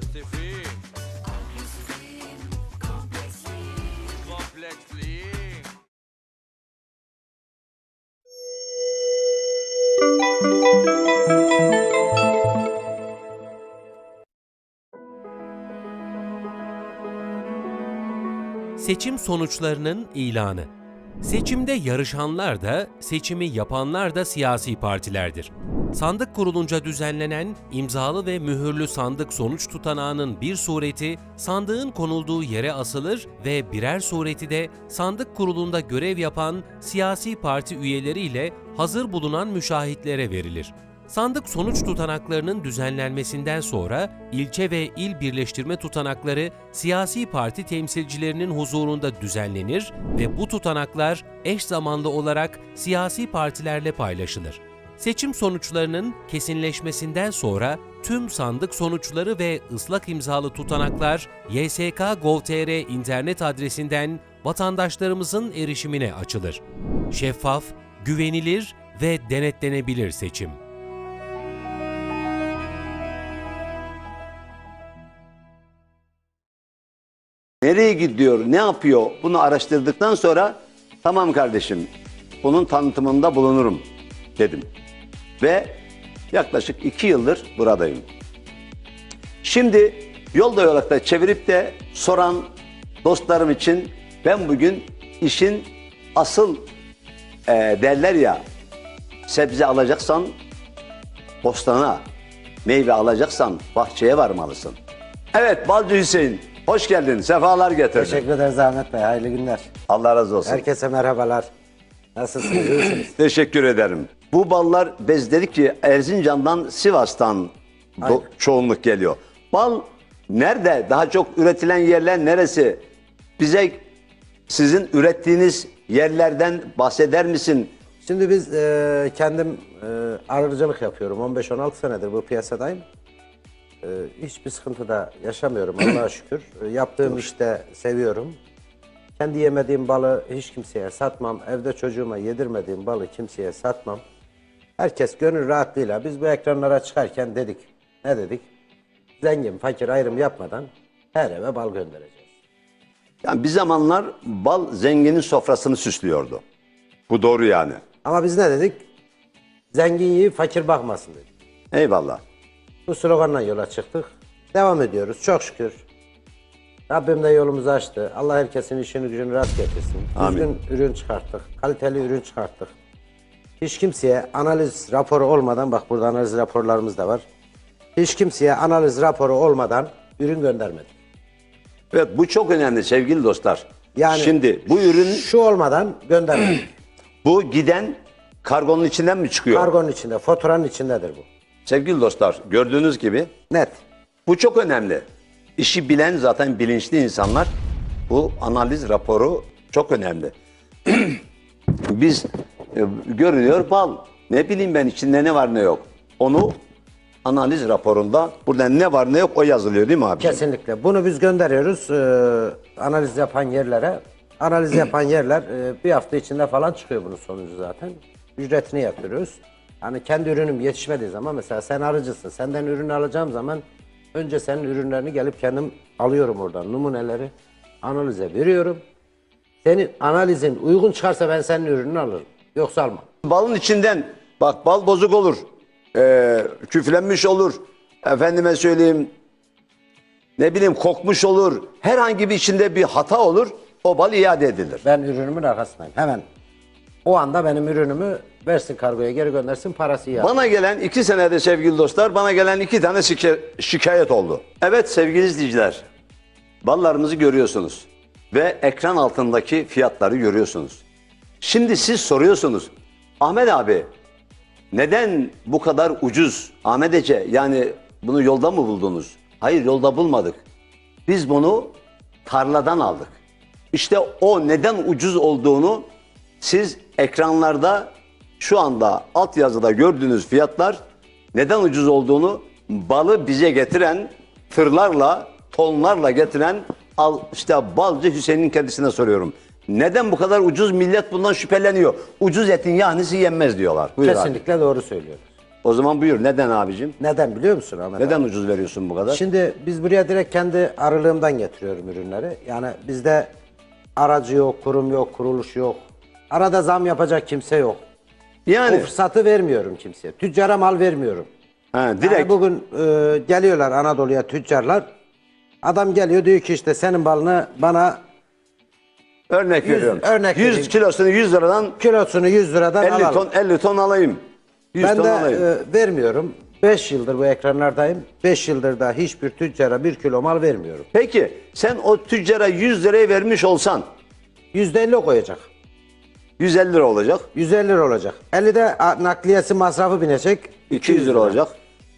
Complexly. Seçim sonuçlarının ilanı. Seçimde yarışanlar da, seçimi yapanlar da siyasi partilerdir. Sandık kurulunca düzenlenen imzalı ve mühürlü sandık sonuç tutanağının bir sureti sandığın konulduğu yere asılır ve birer sureti de sandık kurulunda görev yapan siyasi parti üyeleriyle hazır bulunan müşahitlere verilir. Sandık sonuç tutanaklarının düzenlenmesinden sonra ilçe ve il birleştirme tutanakları siyasi parti temsilcilerinin huzurunda düzenlenir ve bu tutanaklar eş zamanlı olarak siyasi partilerle paylaşılır. Seçim sonuçlarının kesinleşmesinden sonra tüm sandık sonuçları ve ıslak imzalı tutanaklar ysk.gov.tr internet adresinden vatandaşlarımızın erişimine açılır. Şeffaf, güvenilir ve denetlenebilir seçim. Nereye gidiyor, ne yapıyor bunu araştırdıktan sonra tamam kardeşim bunun tanıtımında bulunurum dedim. Ve yaklaşık iki yıldır buradayım. Şimdi yolda yolakta çevirip de soran dostlarım için ben bugün işin asıl e, derler ya sebze alacaksan bostana, meyve alacaksan bahçeye varmalısın. Evet Balcı Hüseyin hoş geldin, sefalar getirdin. Teşekkür ederiz Ahmet Bey. Hayırlı günler. Allah razı olsun. Herkese merhabalar. Nasılsınız? Teşekkür ederim. Bu ballar bez dedik ki Erzincan'dan Sivas'tan do- Aynen. çoğunluk geliyor. Bal nerede? Daha çok üretilen yerler neresi? Bize sizin ürettiğiniz yerlerden bahseder misin? Şimdi biz e, kendim e, arıcılık yapıyorum. 15-16 senedir bu piyasadayım. E, hiçbir sıkıntı da yaşamıyorum Allah'a şükür. E, yaptığım işte seviyorum. Kendi yemediğim balı hiç kimseye satmam. Evde çocuğuma yedirmediğim balı kimseye satmam. Herkes gönül rahatlığıyla biz bu ekranlara çıkarken dedik. Ne dedik? Zengin, fakir ayrım yapmadan her eve bal göndereceğiz. Yani bir zamanlar bal zenginin sofrasını süslüyordu. Bu doğru yani. Ama biz ne dedik? Zengin yiyip fakir bakmasın dedik. Eyvallah. Bu sloganla yola çıktık. Devam ediyoruz çok şükür. Rabbim de yolumuzu açtı. Allah herkesin işini gücünü rast getirsin. Amin. Düzgün ürün çıkarttık. Kaliteli ürün çıkarttık. Hiç kimseye analiz raporu olmadan, bak burada analiz raporlarımız da var. Hiç kimseye analiz raporu olmadan ürün göndermedik. Evet bu çok önemli sevgili dostlar. Yani- Şimdi bu ürün Şu olmadan göndermedik. bu giden kargonun içinden mi çıkıyor? Kargonun içinde, faturanın içindedir bu. Sevgili dostlar gördüğünüz gibi Net. Bu çok önemli. İşi bilen zaten bilinçli insanlar bu analiz raporu çok önemli. Biz e, görünüyor bal. Ne bileyim ben içinde ne var ne yok. Onu analiz raporunda burada ne var ne yok o yazılıyor değil mi abi? Kesinlikle. Bunu biz gönderiyoruz e, analiz yapan yerlere. Analiz yapan yerler e, bir hafta içinde falan çıkıyor bunun sonucu zaten. Ücretini yapıyoruz. Hani kendi ürünüm yetişmediği zaman mesela sen arıcısın. Senden ürünü alacağım zaman önce senin ürünlerini gelip kendim alıyorum oradan numuneleri. Analize veriyorum. Senin analizin uygun çıkarsa ben senin ürününü alırım. Yoksa almam. Balın içinden bak bal bozuk olur. E, küflenmiş olur. Efendime söyleyeyim ne bileyim kokmuş olur. Herhangi bir içinde bir hata olur. O bal iade edilir. Ben ürünümün arkasındayım. Hemen o anda benim ürünümü versin kargoya geri göndersin parası iade. Bana gelen iki senede sevgili dostlar, bana gelen iki tane şike- şikayet oldu. Evet sevgili izleyiciler, ballarımızı görüyorsunuz ve ekran altındaki fiyatları görüyorsunuz. Şimdi siz soruyorsunuz, Ahmet abi neden bu kadar ucuz? Ahmet Ece yani bunu yolda mı buldunuz? Hayır yolda bulmadık. Biz bunu tarladan aldık. İşte o neden ucuz olduğunu siz ekranlarda şu anda altyazıda gördüğünüz fiyatlar neden ucuz olduğunu balı bize getiren tırlarla, tonlarla getiren al işte balcı Hüseyin'in kendisine soruyorum. Neden bu kadar ucuz millet bundan şüpheleniyor? Ucuz etin yahnisi yenmez diyorlar. Buyur abi. Kesinlikle doğru söylüyoruz. O zaman buyur. Neden abicim? Neden biliyor musun Ahmet Neden abi? ucuz veriyorsun bu kadar? Şimdi biz buraya direkt kendi arılığımdan getiriyorum ürünleri. Yani bizde aracı yok, kurum yok, kuruluş yok. Arada zam yapacak kimse yok. O yani fırsatı vermiyorum kimseye. Tüccara mal vermiyorum. ha, Yani direkt bugün e, geliyorlar Anadolu'ya tüccarlar. Adam geliyor diyor ki işte senin balını bana örnek Yüz- veriyorum. örnek 100 vereyim. kilosunu 100 liradan kilosunu 100 liradan 50 alalım. ton 50 ton alayım. 100 ben ton de alayım. e, vermiyorum. 5 yıldır bu ekranlardayım. 5 yıldır da hiçbir tüccara 1 kilo mal vermiyorum. Peki sen o tüccara 100 liraya vermiş olsan %50 koyacak. 150 lira olacak. 150 lira olacak. 50 de a, nakliyesi masrafı binecek. 200 lira olacak.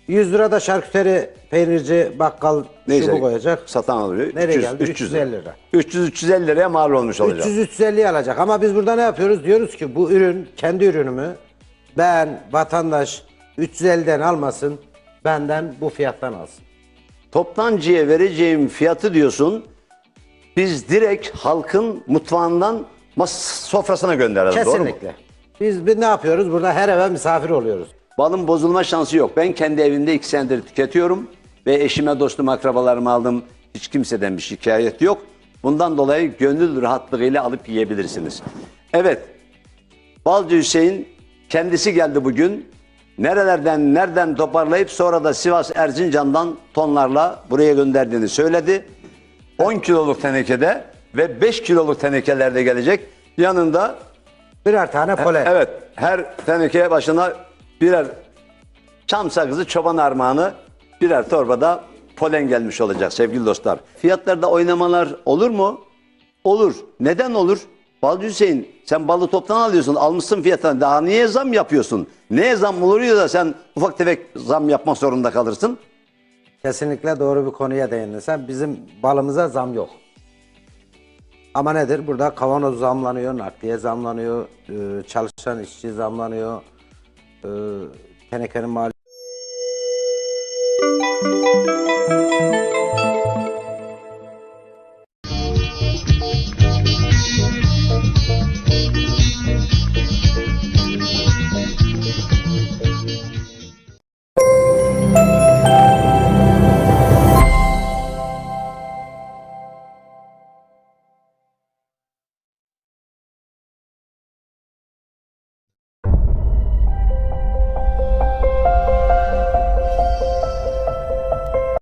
100 lira da şarküteri, peynirci, bakkal Neyse şubu koyacak. satan alıyor. Nereye 300, geldi? 300 350 lira. 300 350 liraya mal olmuş olacak. 300-350 alacak. Ama biz burada ne yapıyoruz? Diyoruz ki bu ürün, kendi ürünümü ben, vatandaş 350'den almasın, benden bu fiyattan alsın. Toptancıya vereceğim fiyatı diyorsun. Biz direkt halkın mutfağından mas- sofrasına gönderelim. Doğru mu? Kesinlikle. Biz, biz ne yapıyoruz? Burada her eve misafir oluyoruz. Balın bozulma şansı yok. Ben kendi evimde iki senedir tüketiyorum ve eşime, dostuma, akrabalarıma aldım. Hiç kimseden bir şikayet yok. Bundan dolayı gönül rahatlığıyla alıp yiyebilirsiniz. Evet, Balcı Hüseyin kendisi geldi bugün. Nerelerden, nereden toparlayıp sonra da Sivas Erzincan'dan tonlarla buraya gönderdiğini söyledi. 10 kiloluk tenekede ve 5 kiloluk tenekelerde gelecek. Yanında Birer tane polen. Evet, her teneke başına birer çam sakızı, çoban armağanı, birer torbada polen gelmiş olacak sevgili dostlar. Fiyatlarda oynamalar olur mu? Olur. Neden olur? Balcı Hüseyin sen balı toptan alıyorsun, almışsın fiyatına. Daha niye zam yapıyorsun? Neye zam oluyor da sen ufak tefek zam yapmak zorunda kalırsın? Kesinlikle doğru bir konuya değindin. Sen bizim balımıza zam yok. Ama nedir? Burada kavanoz zamlanıyor, nakliye zamlanıyor, e, çalışan işçi zamlanıyor, tenekenin mali